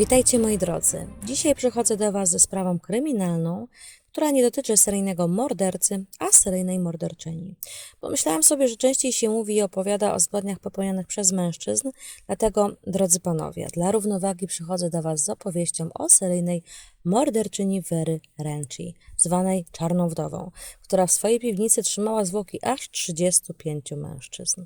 Witajcie moi drodzy. Dzisiaj przychodzę do Was ze sprawą kryminalną, która nie dotyczy seryjnego mordercy, a seryjnej morderczyni. Pomyślałam sobie, że częściej się mówi i opowiada o zbrodniach popełnionych przez mężczyzn, dlatego, drodzy panowie, dla równowagi przychodzę do Was z opowieścią o seryjnej morderczyni Wery Renci, zwanej Czarną Wdową, która w swojej piwnicy trzymała zwłoki aż 35 mężczyzn.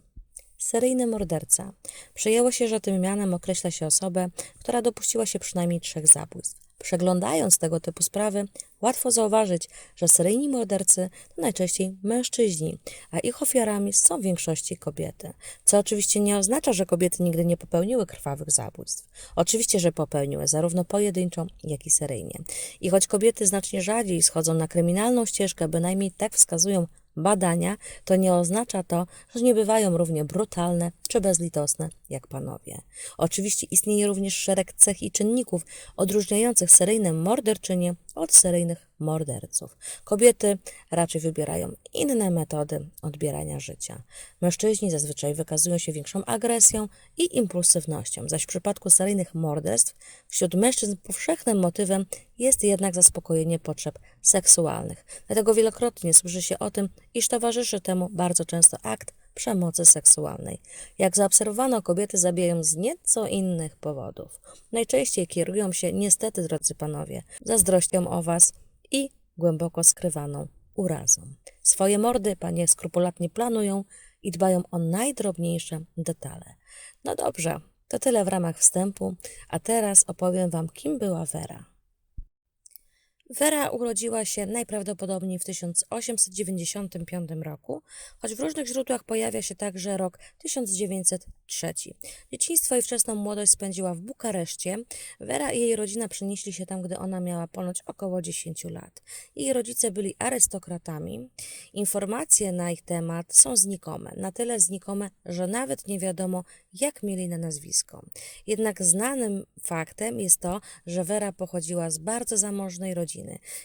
Seryjny morderca. Przyjęło się, że tym mianem określa się osobę, która dopuściła się przynajmniej trzech zabójstw. Przeglądając tego typu sprawy, łatwo zauważyć, że seryjni mordercy to najczęściej mężczyźni, a ich ofiarami są w większości kobiety. Co oczywiście nie oznacza, że kobiety nigdy nie popełniły krwawych zabójstw. Oczywiście, że popełniły, zarówno pojedynczo, jak i seryjnie. I choć kobiety znacznie rzadziej schodzą na kryminalną ścieżkę, bynajmniej tak wskazują badania, to nie oznacza to, że nie bywają równie brutalne czy bezlitosne jak panowie. Oczywiście istnieje również szereg cech i czynników odróżniających seryjne morderczynie od seryjnych morderców. Kobiety raczej wybierają inne metody odbierania życia. Mężczyźni zazwyczaj wykazują się większą agresją i impulsywnością, zaś w przypadku seryjnych morderstw wśród mężczyzn powszechnym motywem jest jednak zaspokojenie potrzeb seksualnych. Dlatego wielokrotnie słyszy się o tym, iż towarzyszy temu bardzo często akt przemocy seksualnej. Jak zaobserwowano, kobiety zabijają z nieco innych powodów. Najczęściej kierują się, niestety, drodzy panowie, zazdrością o was i głęboko skrywaną urazą. Swoje mordy panie skrupulatnie planują i dbają o najdrobniejsze detale. No dobrze, to tyle w ramach wstępu, a teraz opowiem wam, kim była Vera. Vera urodziła się najprawdopodobniej w 1895 roku, choć w różnych źródłach pojawia się także rok 1903. Dzieciństwo i wczesną młodość spędziła w Bukareszcie. Vera i jej rodzina przenieśli się tam, gdy ona miała ponoć około 10 lat. Jej rodzice byli arystokratami. Informacje na ich temat są znikome, na tyle znikome, że nawet nie wiadomo, jak mieli na nazwisko. Jednak znanym faktem jest to, że Vera pochodziła z bardzo zamożnej rodziny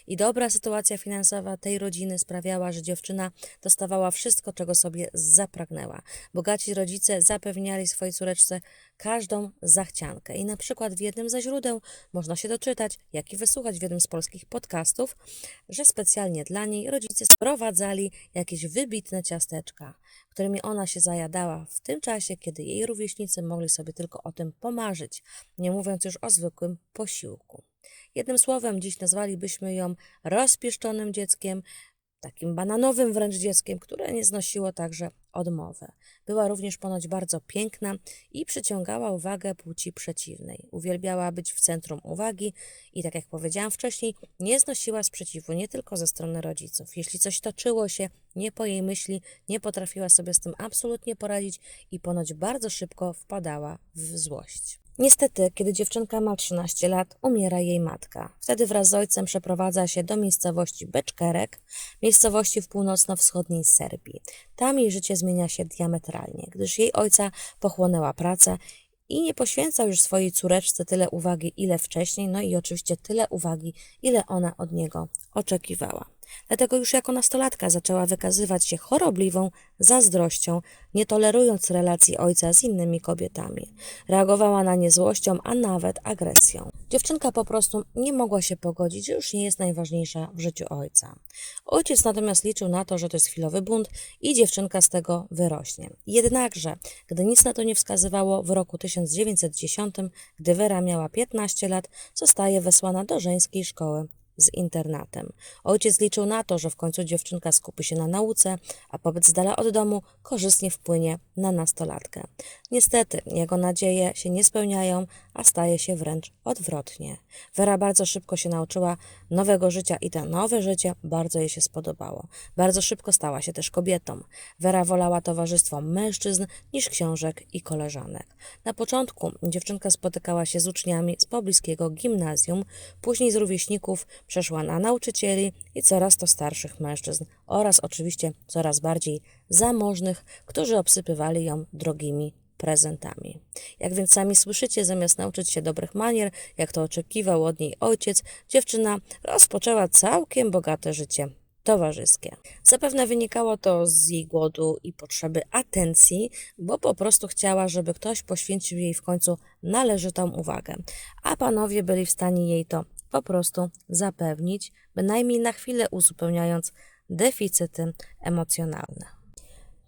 i dobra sytuacja finansowa tej rodziny sprawiała, że dziewczyna dostawała wszystko, czego sobie zapragnęła. Bogaci rodzice zapewniali swojej córeczce każdą zachciankę i na przykład w jednym ze źródeł można się doczytać, jak i wysłuchać w jednym z polskich podcastów, że specjalnie dla niej rodzice sprowadzali jakieś wybitne ciasteczka, którymi ona się zajadała w tym czasie, kiedy jej rówieśnicy mogli sobie tylko o tym pomarzyć, nie mówiąc już o zwykłym posiłku. Jednym słowem, dziś nazwalibyśmy ją rozpieszczonym dzieckiem, takim bananowym wręcz dzieckiem, które nie znosiło także odmowy. Była również ponoć bardzo piękna i przyciągała uwagę płci przeciwnej. Uwielbiała być w centrum uwagi i, tak jak powiedziałam wcześniej, nie znosiła sprzeciwu nie tylko ze strony rodziców. Jeśli coś toczyło się nie po jej myśli, nie potrafiła sobie z tym absolutnie poradzić i ponoć bardzo szybko wpadała w złość. Niestety, kiedy dziewczynka ma 13 lat, umiera jej matka. Wtedy wraz z ojcem przeprowadza się do miejscowości Beczkerek, miejscowości w północno-wschodniej Serbii. Tam jej życie zmienia się diametralnie, gdyż jej ojca pochłonęła praca i nie poświęcał już swojej córeczce tyle uwagi, ile wcześniej, no i oczywiście tyle uwagi, ile ona od niego oczekiwała. Dlatego już jako nastolatka zaczęła wykazywać się chorobliwą zazdrością, nie tolerując relacji ojca z innymi kobietami. Reagowała na nie złością, a nawet agresją. Dziewczynka po prostu nie mogła się pogodzić, że już nie jest najważniejsza w życiu ojca. Ojciec natomiast liczył na to, że to jest chwilowy bunt i dziewczynka z tego wyrośnie. Jednakże, gdy nic na to nie wskazywało, w roku 1910, gdy Wera miała 15 lat, zostaje wesłana do żeńskiej szkoły z internatem. Ojciec liczył na to, że w końcu dziewczynka skupi się na nauce, a pobyt z dala od domu korzystnie wpłynie na nastolatkę. Niestety, jego nadzieje się nie spełniają, a staje się wręcz odwrotnie. Wera bardzo szybko się nauczyła nowego życia i to nowe życie bardzo jej się spodobało. Bardzo szybko stała się też kobietą. Wera wolała towarzystwo mężczyzn niż książek i koleżanek. Na początku dziewczynka spotykała się z uczniami z pobliskiego gimnazjum, później z rówieśników przeszła na nauczycieli i coraz to starszych mężczyzn oraz oczywiście coraz bardziej zamożnych, którzy obsypywali ją drogimi prezentami. Jak więc sami słyszycie, zamiast nauczyć się dobrych manier, jak to oczekiwał od niej ojciec, dziewczyna rozpoczęła całkiem bogate życie towarzyskie. Zapewne wynikało to z jej głodu i potrzeby atencji, bo po prostu chciała, żeby ktoś poświęcił jej w końcu należytą uwagę, a panowie byli w stanie jej to po prostu zapewnić, bynajmniej na chwilę uzupełniając deficyty emocjonalne.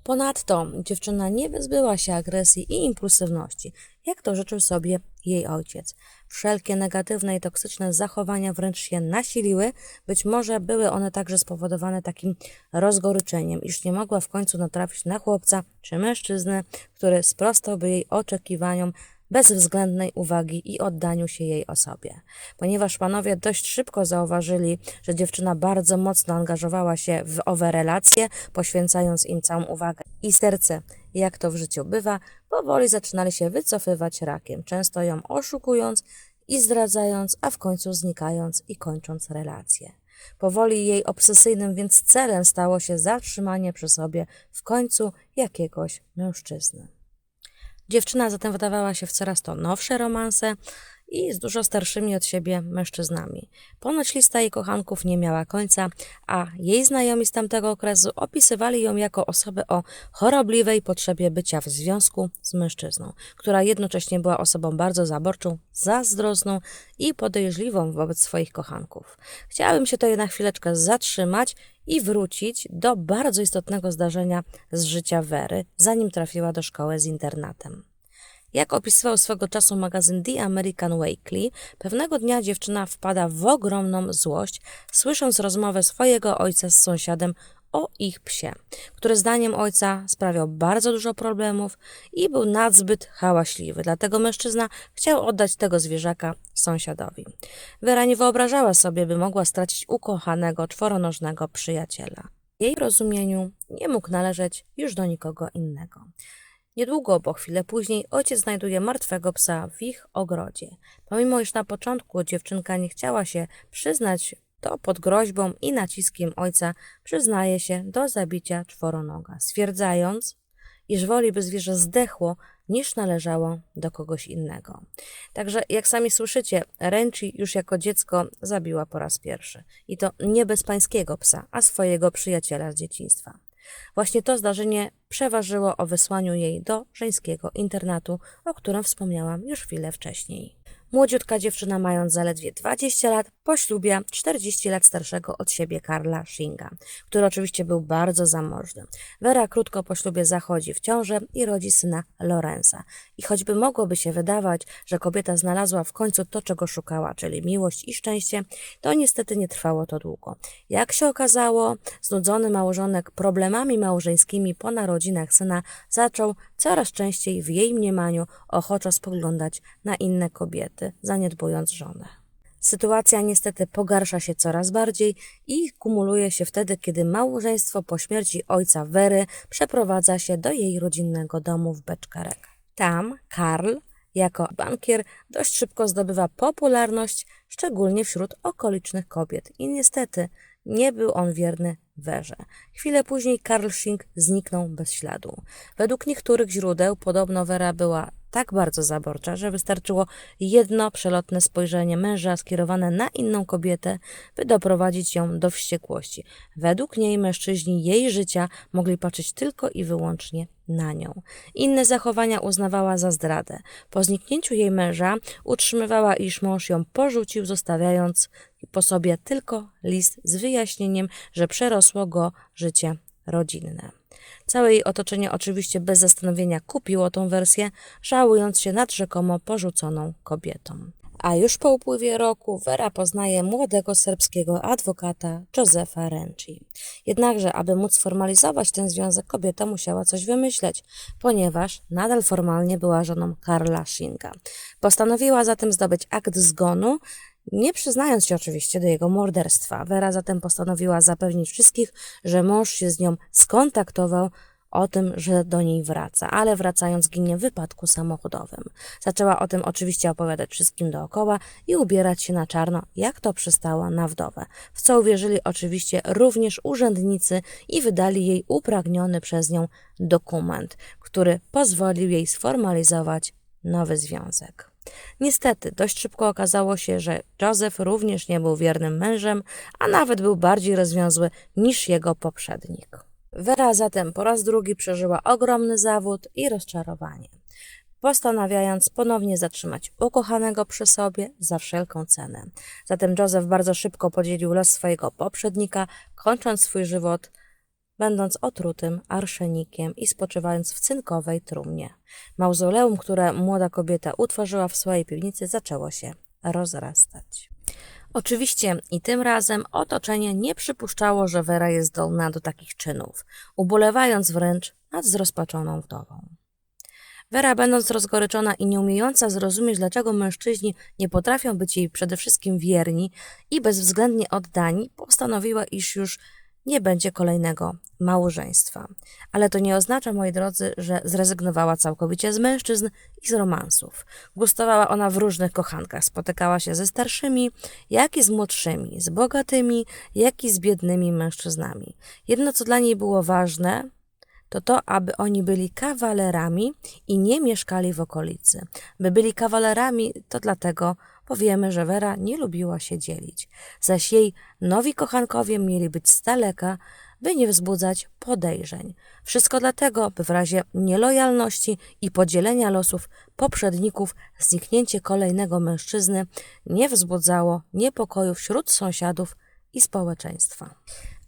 Ponadto dziewczyna nie wyzbyła się agresji i impulsywności, jak to życzył sobie jej ojciec. Wszelkie negatywne i toksyczne zachowania wręcz się nasiliły, być może były one także spowodowane takim rozgoryczeniem, iż nie mogła w końcu natrafić na chłopca czy mężczyznę, który sprostałby jej oczekiwaniom bezwzględnej uwagi i oddaniu się jej osobie. Ponieważ panowie dość szybko zauważyli, że dziewczyna bardzo mocno angażowała się w owe relacje, poświęcając im całą uwagę i serce, jak to w życiu bywa, powoli zaczynali się wycofywać rakiem, często ją oszukując i zdradzając, a w końcu znikając i kończąc relacje. Powoli jej obsesyjnym więc celem stało się zatrzymanie przy sobie w końcu jakiegoś mężczyzny. Dziewczyna zatem wdawała się w coraz to nowsze romanse i z dużo starszymi od siebie mężczyznami. Ponoć lista jej kochanków nie miała końca, a jej znajomi z tamtego okresu opisywali ją jako osobę o chorobliwej potrzebie bycia w związku z mężczyzną, która jednocześnie była osobą bardzo zaborczą, zazdrosną i podejrzliwą wobec swoich kochanków. Chciałabym się tutaj na chwileczkę zatrzymać i wrócić do bardzo istotnego zdarzenia z życia Wery, zanim trafiła do szkoły z internatem. Jak opisywał swego czasu magazyn The American Weekly, pewnego dnia dziewczyna wpada w ogromną złość, słysząc rozmowę swojego ojca z sąsiadem o ich psie, który zdaniem ojca sprawiał bardzo dużo problemów i był nadzbyt hałaśliwy. Dlatego mężczyzna chciał oddać tego zwierzaka sąsiadowi. Wera nie wyobrażała sobie, by mogła stracić ukochanego czworonożnego przyjaciela. W jej rozumieniu nie mógł należeć już do nikogo innego. Niedługo, bo chwilę później, ojciec znajduje martwego psa w ich ogrodzie. Pomimo iż na początku dziewczynka nie chciała się przyznać, to pod groźbą i naciskiem ojca przyznaje się do zabicia czworonoga, stwierdzając, iż woli by zwierzę zdechło, niż należało do kogoś innego. Także, jak sami słyszycie, Ręci już jako dziecko zabiła po raz pierwszy. I to nie bezpańskiego psa, a swojego przyjaciela z dzieciństwa. Właśnie to zdarzenie przeważyło o wysłaniu jej do żeńskiego internatu, o którym wspomniałam już chwilę wcześniej. Młodziutka dziewczyna, mając zaledwie 20 lat, poślubia 40 lat starszego od siebie Karla Shinga, który oczywiście był bardzo zamożny. Vera krótko po ślubie zachodzi w ciążę i rodzi syna Lorenza. I choćby mogłoby się wydawać, że kobieta znalazła w końcu to, czego szukała, czyli miłość i szczęście, to niestety nie trwało to długo. Jak się okazało, znudzony małżonek problemami małżeńskimi po narodzinach syna zaczął coraz częściej w jej mniemaniu ochoczo spoglądać na inne kobiety, zaniedbując żonę. Sytuacja niestety pogarsza się coraz bardziej i kumuluje się wtedy, kiedy małżeństwo po śmierci ojca Wery przeprowadza się do jej rodzinnego domu w Beczkarek. Tam Karl jako bankier dość szybko zdobywa popularność, szczególnie wśród okolicznych kobiet. I niestety nie był on wierny Werze. Chwilę później Karl Schink zniknął bez śladu. Według niektórych źródeł podobno Wera była tak bardzo zaborcza, że wystarczyło jedno przelotne spojrzenie męża skierowane na inną kobietę, by doprowadzić ją do wściekłości. Według niej mężczyźni jej życia mogli patrzeć tylko i wyłącznie na nią. Inne zachowania uznawała za zdradę. Po zniknięciu jej męża utrzymywała, iż mąż ją porzucił, zostawiając po sobie tylko list z wyjaśnieniem, że przerosło go życie rodzinne. Całe jej otoczenie oczywiście bez zastanowienia kupiło tą wersję, żałując się nad rzekomo porzuconą kobietą. A już po upływie roku Vera poznaje młodego serbskiego adwokata Josefa Renci. Jednakże, aby móc formalizować ten związek, kobieta musiała coś wymyśleć, ponieważ nadal formalnie była żoną Karla Shinga. Postanowiła zatem zdobyć akt zgonu, nie przyznając się oczywiście do jego morderstwa. Vera zatem postanowiła zapewnić wszystkich, że mąż się z nią skontaktował o tym, że do niej wraca, ale wracając ginie w wypadku samochodowym. Zaczęła o tym oczywiście opowiadać wszystkim dookoła i ubierać się na czarno, jak to przystało na wdowę, w co uwierzyli oczywiście również urzędnicy i wydali jej upragniony przez nią dokument, który pozwolił jej sformalizować nowy związek. Niestety, dość szybko okazało się, że Józef również nie był wiernym mężem, a nawet był bardziej rozwiązły niż jego poprzednik. Wera zatem po raz drugi przeżyła ogromny zawód i rozczarowanie, postanawiając ponownie zatrzymać ukochanego przy sobie za wszelką cenę. Zatem Józef bardzo szybko podzielił los swojego poprzednika, kończąc swój żywot będąc otrutym arszenikiem i spoczywając w cynkowej trumnie. Mauzoleum, które młoda kobieta utworzyła w swojej piwnicy, zaczęło się rozrastać. Oczywiście i tym razem otoczenie nie przypuszczało, że Wera jest zdolna do takich czynów, ubolewając wręcz nad zrozpaczoną wdową. Wera, będąc rozgoryczona i nieumiejąca zrozumieć, dlaczego mężczyźni nie potrafią być jej przede wszystkim wierni i bezwzględnie oddani, postanowiła, iż już nie będzie kolejnego małżeństwa. Ale to nie oznacza, moi drodzy, że zrezygnowała całkowicie z mężczyzn i z romansów. Gustowała ona w różnych kochankach, spotykała się ze starszymi, jak i z młodszymi, z bogatymi, jak i z biednymi mężczyznami. Jedno, co dla niej było ważne, to to, aby oni byli kawalerami i nie mieszkali w okolicy. By byli kawalerami, to dlatego, bo wiemy, że Wera nie lubiła się dzielić, zaś jej nowi kochankowie mieli być z daleka, by nie wzbudzać podejrzeń. Wszystko dlatego, by w razie nielojalności i podzielenia losów poprzedników zniknięcie kolejnego mężczyzny nie wzbudzało niepokoju wśród sąsiadów i społeczeństwa.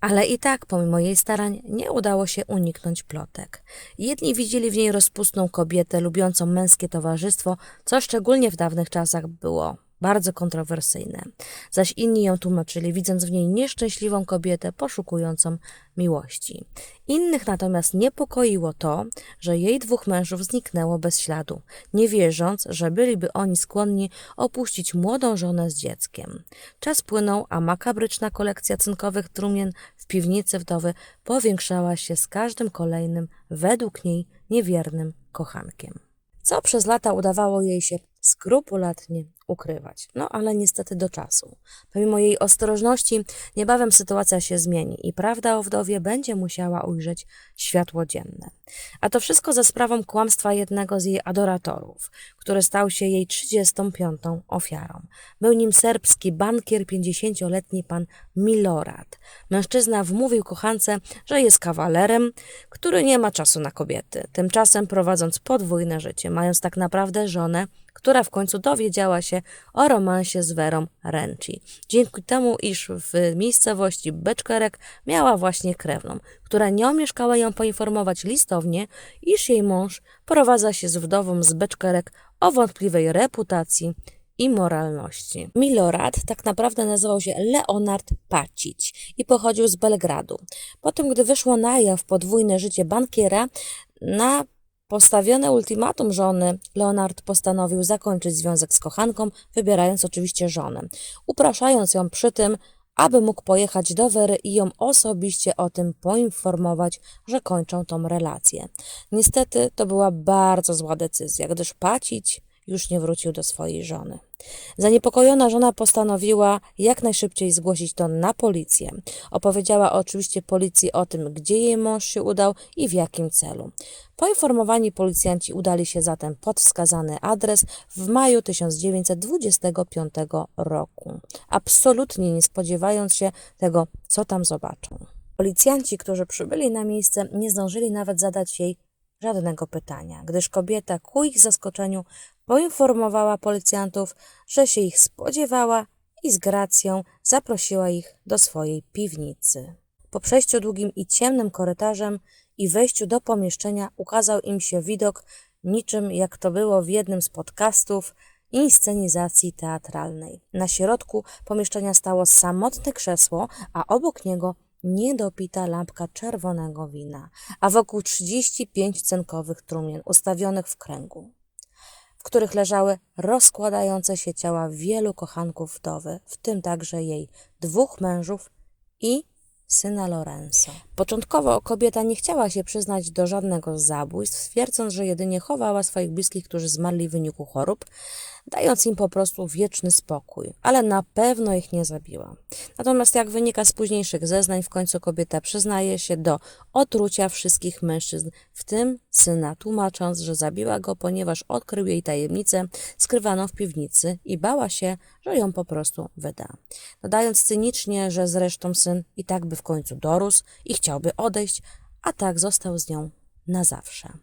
Ale i tak, pomimo jej starań, nie udało się uniknąć plotek. Jedni widzieli w niej rozpustną kobietę lubiącą męskie towarzystwo, co szczególnie w dawnych czasach było bardzo kontrowersyjne. Zaś inni ją tłumaczyli, widząc w niej nieszczęśliwą kobietę poszukującą miłości. Innych natomiast niepokoiło to, że jej dwóch mężów zniknęło bez śladu, nie wierząc, że byliby oni skłonni opuścić młodą żonę z dzieckiem. Czas płynął, a makabryczna kolekcja cynkowych trumien w piwnicy wdowy powiększała się z każdym kolejnym, według niej, niewiernym kochankiem. Co przez lata udawało jej się skrupulatnie ukrywać. No ale niestety do czasu. Pomimo jej ostrożności, niebawem sytuacja się zmieni i prawda o wdowie będzie musiała ujrzeć światło dzienne. A to wszystko za sprawą kłamstwa jednego z jej adoratorów, który stał się jej 35. ofiarą. Był nim serbski bankier, 50-letni pan Milorad. Mężczyzna wmówił kochance, że jest kawalerem, który nie ma czasu na kobiety. Tymczasem prowadząc podwójne życie, mając tak naprawdę żonę, która w końcu dowiedziała się o romansie z Werą Renci. Dzięki temu, iż w miejscowości Beczkerek miała właśnie krewną, która nie omieszkała ją poinformować listownie, iż jej mąż prowadza się z wdową z Beczkerek o wątpliwej reputacji i moralności. Milorad tak naprawdę nazywał się Leonard Pacić i pochodził z Belgradu. Potem, gdy wyszło na jaw podwójne życie bankiera, na postawione ultimatum żony, Leonard postanowił zakończyć związek z kochanką, wybierając oczywiście żonę, upraszając ją przy tym, aby mógł pojechać do Wery i ją osobiście o tym poinformować, że kończą tą relację. Niestety to była bardzo zła decyzja, gdyż Pacić już nie wrócił do swojej żony. Zaniepokojona żona postanowiła jak najszybciej zgłosić to na policję. Opowiedziała oczywiście policji o tym, gdzie jej mąż się udał i w jakim celu. Poinformowani policjanci udali się zatem pod wskazany adres w maju 1925 roku, absolutnie nie spodziewając się tego, co tam zobaczą. Policjanci, którzy przybyli na miejsce, nie zdążyli nawet zadać jej żadnego pytania, gdyż kobieta ku ich zaskoczeniu poinformowała policjantów, że się ich spodziewała i z gracją zaprosiła ich do swojej piwnicy. Po przejściu długim i ciemnym korytarzem i wejściu do pomieszczenia ukazał im się widok niczym jak to było w jednym z podcastów inscenizacji teatralnej. Na środku pomieszczenia stało samotne krzesło, a obok niego niedopita lampka czerwonego wina, a wokół 35 cynkowych trumien ustawionych w kręgu, w których leżały rozkładające się ciała wielu kochanków wdowy, w tym także jej dwóch mężów i syna Lorenzo. Początkowo kobieta nie chciała się przyznać do żadnego zabójstw, twierdząc, że jedynie chowała swoich bliskich, którzy zmarli w wyniku chorób, dając im po prostu wieczny spokój, ale na pewno ich nie zabiła. Natomiast jak wynika z późniejszych zeznań, w końcu kobieta przyznaje się do otrucia wszystkich mężczyzn, w tym syna, tłumacząc, że zabiła go, ponieważ odkrył jej tajemnicę skrywaną w piwnicy i bała się, że ją po prostu wyda. Dodając cynicznie, że zresztą syn i tak by w końcu dorósł i chciałby odejść, a tak został z nią na zawsze.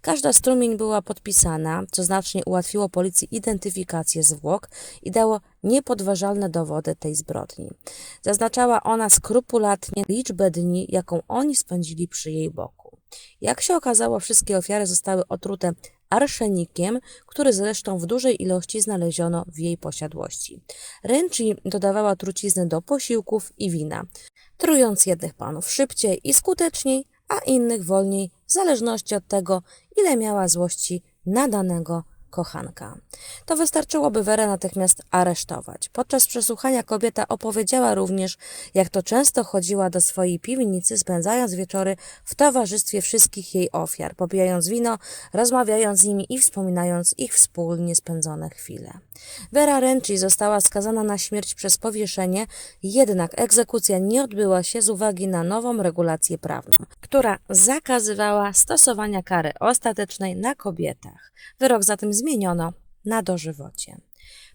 Każda strumień była podpisana, co znacznie ułatwiło policji identyfikację zwłok i dało niepodważalne dowody tej zbrodni. Zaznaczała ona skrupulatnie liczbę dni, jaką oni spędzili przy jej boku. Jak się okazało, wszystkie ofiary zostały otrute arszenikiem, który zresztą w dużej ilości znaleziono w jej posiadłości. Ręczi dodawała trucizny do posiłków i wina, trując jednych panów szybciej i skuteczniej, a innych wolniej, w zależności od tego, ile miała złości na danego kochanka. To wystarczyłoby Werę natychmiast aresztować. Podczas przesłuchania kobieta opowiedziała również, jak to często chodziła do swojej piwnicy, spędzając wieczory w towarzystwie wszystkich jej ofiar, popijając wino, rozmawiając z nimi i wspominając ich wspólnie spędzone chwile. Vera Renci została skazana na śmierć przez powieszenie, jednak egzekucja nie odbyła się z uwagi na nową regulację prawną, która zakazywała stosowania kary ostatecznej na kobietach. Wyrok zatem zmieniono na dożywocie.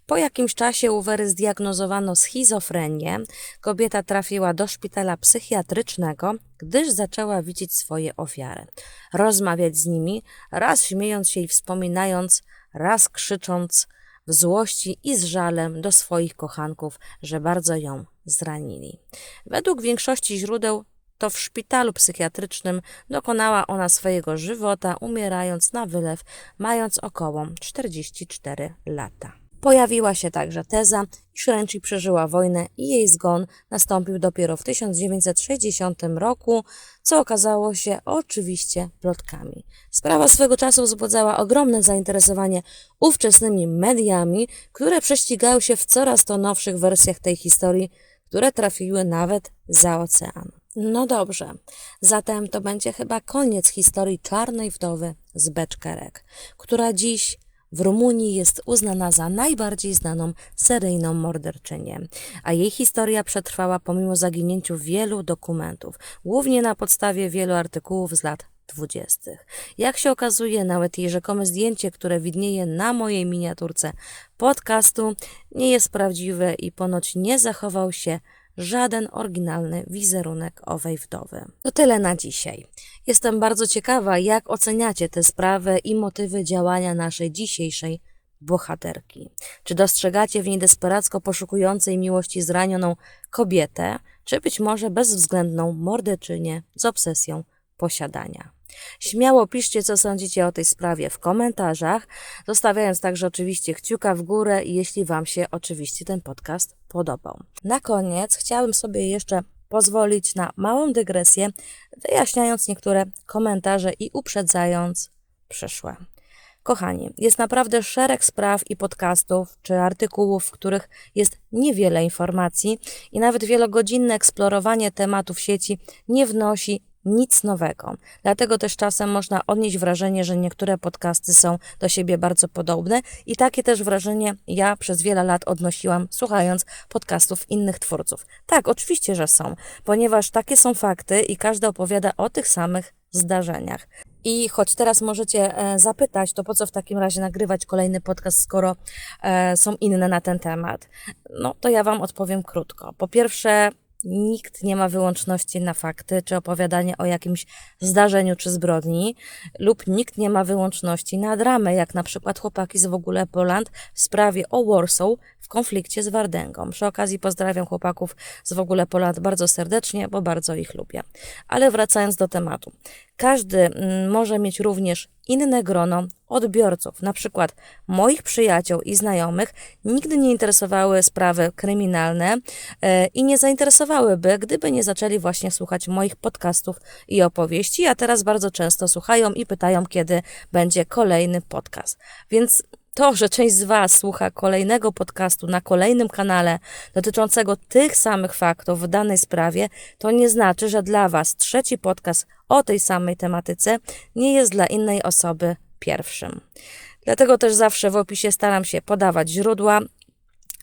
Po jakimś czasie u Wery zdiagnozowano schizofrenię. Kobieta trafiła do szpitala psychiatrycznego, gdyż zaczęła widzieć swoje ofiary. Rozmawiać z nimi, raz śmiejąc się i wspominając, raz krzycząc w złości i z żalem do swoich kochanków, że bardzo ją zranili. Według większości źródeł to w szpitalu psychiatrycznym dokonała ona swojego żywota, umierając na wylew, mając około 44 lata. Pojawiła się także teza, iż Renci przeżyła wojnę i jej zgon nastąpił dopiero w 1960 roku, co okazało się oczywiście plotkami. Sprawa swego czasu wzbudzała ogromne zainteresowanie ówczesnymi mediami, które prześcigały się w coraz to nowszych wersjach tej historii, które trafiły nawet za ocean. No dobrze, zatem to będzie chyba koniec historii czarnej wdowy z Beczkerek, która dziś w Rumunii jest uznana za najbardziej znaną seryjną morderczynię, a jej historia przetrwała pomimo zaginięciu wielu dokumentów, głównie na podstawie wielu artykułów z lat dwudziestych. Jak się okazuje, nawet jej rzekome zdjęcie, które widnieje na mojej miniaturce podcastu, nie jest prawdziwe i ponoć nie zachował się żaden oryginalny wizerunek owej wdowy. To tyle na dzisiaj. Jestem bardzo ciekawa, jak oceniacie tę sprawę i motywy działania naszej dzisiejszej bohaterki. Czy dostrzegacie w niej desperacko poszukującej miłości zranioną kobietę, czy być może bezwzględną mordeczynię z obsesją posiadania? Śmiało piszcie, co sądzicie o tej sprawie w komentarzach, zostawiając także oczywiście kciuka w górę, jeśli Wam się oczywiście ten podcast podobał. Na koniec chciałabym sobie jeszcze pozwolić na małą dygresję, wyjaśniając niektóre komentarze i uprzedzając przyszłe. Kochani, jest naprawdę szereg spraw i podcastów czy artykułów, w których jest niewiele informacji i nawet wielogodzinne eksplorowanie tematów sieci nie wnosi nic nowego. Dlatego też czasem można odnieść wrażenie, że niektóre podcasty są do siebie bardzo podobne i takie też wrażenie ja przez wiele lat odnosiłam, słuchając podcastów innych twórców. Tak, oczywiście, że są, ponieważ takie są fakty i każdy opowiada o tych samych zdarzeniach. I choć teraz możecie e, zapytać, to po co w takim razie nagrywać kolejny podcast, skoro e, są inne na ten temat? No to ja Wam odpowiem krótko. Po pierwsze, Nikt nie ma wyłączności na fakty czy opowiadanie o jakimś zdarzeniu czy zbrodni, lub nikt nie ma wyłączności na dramę, jak na przykład chłopaki z w ogóle Poland w sprawie o Warsaw konflikcie z Wardęgą. Przy okazji pozdrawiam chłopaków z w ogóle Poland bardzo serdecznie, bo bardzo ich lubię. Ale wracając do tematu. Każdy mm, może mieć również inne grono odbiorców, na przykład moich przyjaciół i znajomych, nigdy nie interesowały sprawy kryminalne e, i nie zainteresowałyby, gdyby nie zaczęli właśnie słuchać moich podcastów i opowieści, a teraz bardzo często słuchają i pytają, kiedy będzie kolejny podcast. Więc to, że część z Was słucha kolejnego podcastu na kolejnym kanale dotyczącego tych samych faktów w danej sprawie, to nie znaczy, że dla Was trzeci podcast o tej samej tematyce nie jest dla innej osoby pierwszym. Dlatego też zawsze w opisie staram się podawać źródła,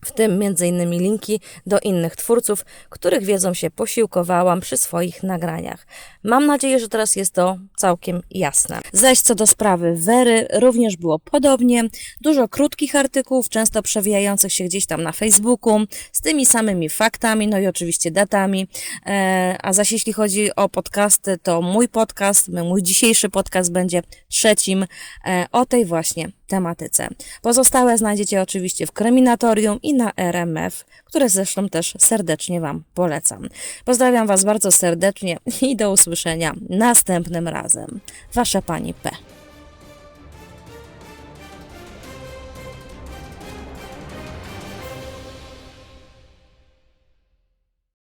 w tym m.in. linki do innych twórców, których wiedzą się posiłkowałam przy swoich nagraniach. Mam nadzieję, że teraz jest to całkiem jasne. Zaś co do sprawy Wery, również było podobnie. Dużo krótkich artykułów, często przewijających się gdzieś tam na Facebooku, z tymi samymi faktami, no i oczywiście datami. E, a zaś jeśli chodzi o podcasty, to mój podcast, mój dzisiejszy podcast będzie trzecim e, o tej właśnie tematyce. Pozostałe znajdziecie oczywiście w Kryminatorium i na RMF, które zresztą też serdecznie Wam polecam. Pozdrawiam Was bardzo serdecznie i do usłyszenia następnym razem. Wasza Pani P.